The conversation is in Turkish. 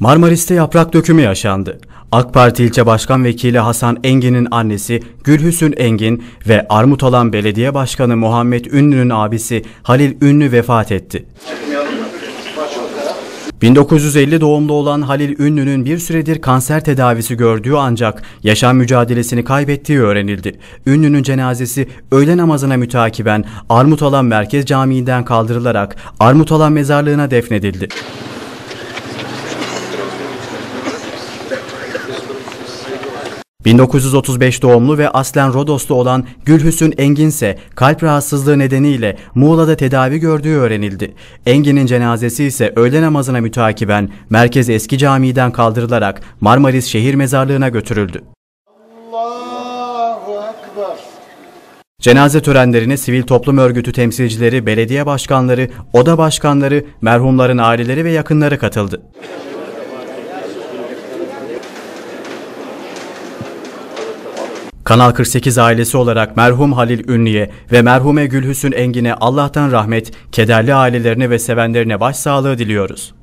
Marmaris'te yaprak dökümü yaşandı. AK Parti ilçe başkan vekili Hasan Engin'in annesi Gülhüsün Engin ve Armutalan Belediye Başkanı Muhammed Ünlü'nün abisi Halil Ünlü vefat etti. 1950 doğumlu olan Halil Ünlü'nün bir süredir kanser tedavisi gördüğü ancak yaşam mücadelesini kaybettiği öğrenildi. Ünlü'nün cenazesi öğle namazına mütakiben Armutalan Merkez Camii'nden kaldırılarak Armutalan mezarlığına defnedildi. ...1935 doğumlu ve aslen Rodoslu olan Gülhüsün Engin ise kalp rahatsızlığı nedeniyle Muğla'da tedavi gördüğü öğrenildi. Engin'in cenazesi ise öğle namazına mütakiben Merkez Eski Camii'den kaldırılarak Marmaris Şehir Mezarlığı'na götürüldü. Cenaze törenlerine sivil toplum örgütü temsilcileri, belediye başkanları, oda başkanları, merhumların aileleri ve yakınları katıldı. Kanal 48 ailesi olarak merhum Halil Ünlü'ye ve merhume Gülhüsün Engin'e Allah'tan rahmet, kederli ailelerine ve sevenlerine başsağlığı diliyoruz.